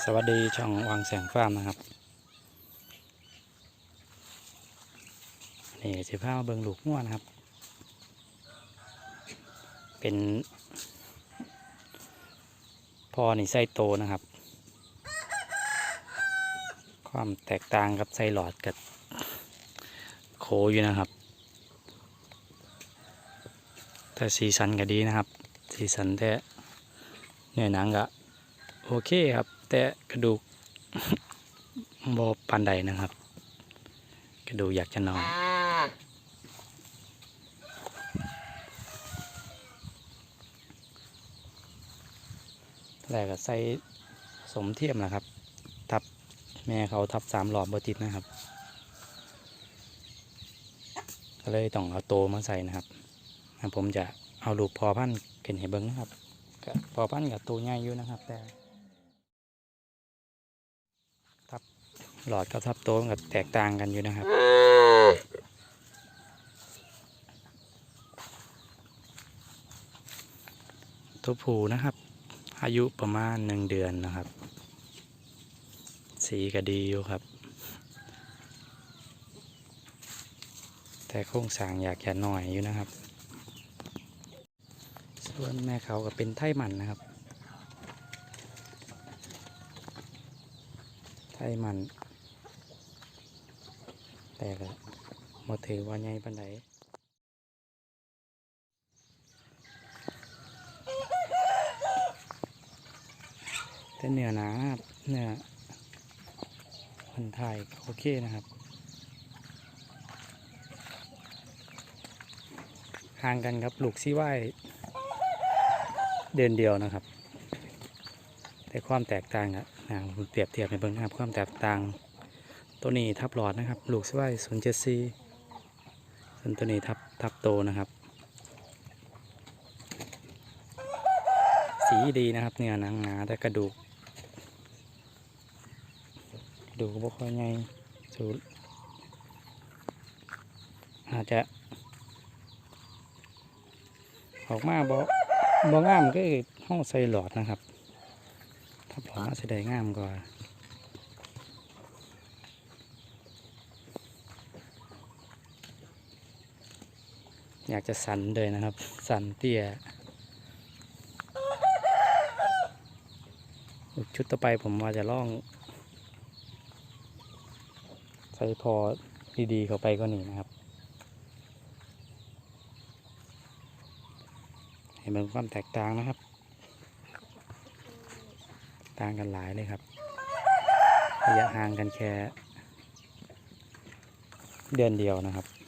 สวัสดีช่องวางแสงฟาร์มนะครับ นี่สิพามาเบิงลูกง่วนะครับ เป็นพอนี่ไส้โตนะครับ ความแตกต่างกับไส้หลอดกับโคอยู่นะครับ แต่สีสันก็ดีนะครับ สีสันแต่เนื้อหนังก็โอเคครับ แต่กระดูกบอปันใดนะครับ กระดูกอยากจะนอนแรกก็ใส่สมเทียมแหละครับ ทับแม่เขาทับสามหลอบบติดนะครับ ก็เลยต้องเอาโตมาใส่นะครับ ผมจะเอาลูกพอพันธุ์ขึ้นให้เบิ้งนะครับพอพันกับตัวใหญ่อยู่นะครับ แต่ ทับ หลอดกับทับโตมันก็แตกต่างกันอยู่นะครับ ตัวผูนะครับ อายุประมาณหนึ่งเดือนนะครับ สีก็ดีอยู่ครับ แต่โครงสร้างอยากจะหน่อยอยู่นะครับ ส่วนแม่เขาก็เป็นไทมันนะครับไทมัน แต่ก็หมดถือว่าใหญ่ปันไดแต่เนื้อหนาครับเนื้อคนไทยโอเคนะครับ ห่างกันครับลูกซีไว้เดือนเดียวนะครับ แต่ความแตกต่างอะนะผมเปรียบเทียบในเบื้องหน้าความแตกต่าง ตัวนี้ทับหลอดนะครับ ลูกซีไว้ศูนย์เจ็ดซีส่วนตัวนี้ทับทับโตนะครับ สีดีนะครับ เนื้อหนังหนาแต่กระดูกกระดูกบ่ค่อยใหญ่สูดอาจจะ ออกมาบ่บ่งามก็คือห้องใส่หลอดนะครับ ถ้าผมมาสิได้งามกว่า อยากจะสันเลยนะครับ สันเตี้ยชุดต่อไปผมว่าจะล่องใส่พอดีๆเข้าไปก็นี่นะครับ เห็นเป็นความแตกต่างนะครับ ต่างกันหลายเลยครับ ระยะห่างกันแค่เดือนเดียวนะครับ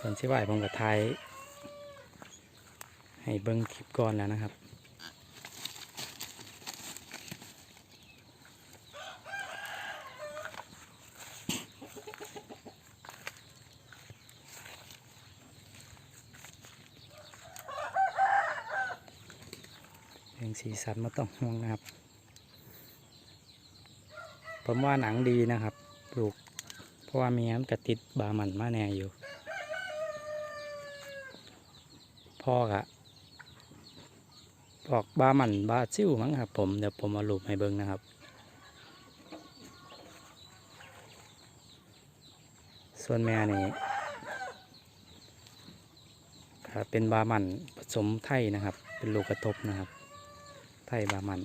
ส่วนที่ไหวผมกับไทยให้เบิ้งคลิปก่อนแล้วนะครับเรื่องสีสันไม่ต้องห่วงนะครับ ผมว่าหนังดีนะครับ ปลูก เพราะว่ามีน้ำกระติดบามันมาแน่อยู่ พ่อกะบอกบามันบาซิ่วมั้งครับผมเดี๋ยวผมมาลูปให้เบิ้งนะครับ ส่วนแม่นี่ก็เป็นบามันผสมไทยนะครับ เป็นลูกกระทบนะครับ ไทยบามัน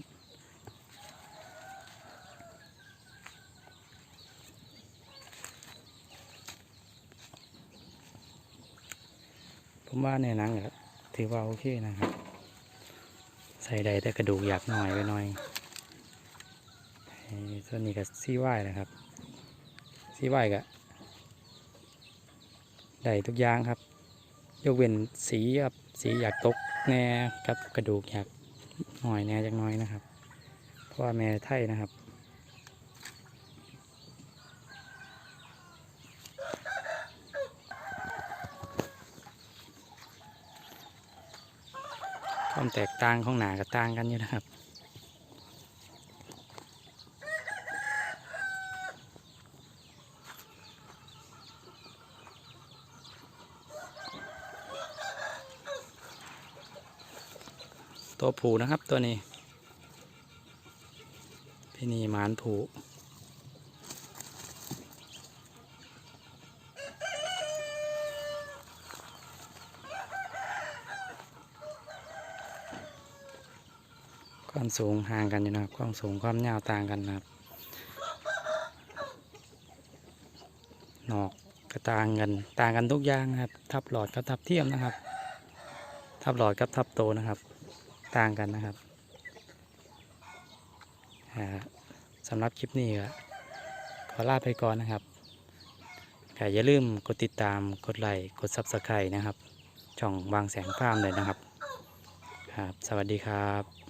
ผมว่าในหนังก็ ถือว่าโอเคนะครับ ใส่ใดแต่กระดูกอยากหน่อยไปหน่อยส่วนนี้ก็ซี่ไหวนะครับซี่ไหวก็ได้ทุกอย่างครับ ยกเว้นสีครับสีอยากตกแน่กับกระดูกอยากหน่อยแน่จักน้อยนะครับ เพราะว่าแม่ไทยนะครับ ความแตกต่างของหนากับต่างกันอยู่นะครับตัวผูนะครับตัวนี้พี่นีหมานผู ความสูงห่างกันอยู่นะครับ ความสูงความยาวต่างกันนะครับ หนอกก็ต่างกัน ต่างกันทุกอย่างนะครับ ทับหลอดกับทับเทียมนะครับ ทับหลอดกับทับโตนะครับ ต่างกันนะครับสำหรับคลิปนี้ก็ขอลาไปก่อนนะครับก็อย่าลืมกดติดตาม กดไลค์ กด Subscribe นะครับ ช่องวางแสงฟามเลยนะครับ ครับ สวัสดีครับ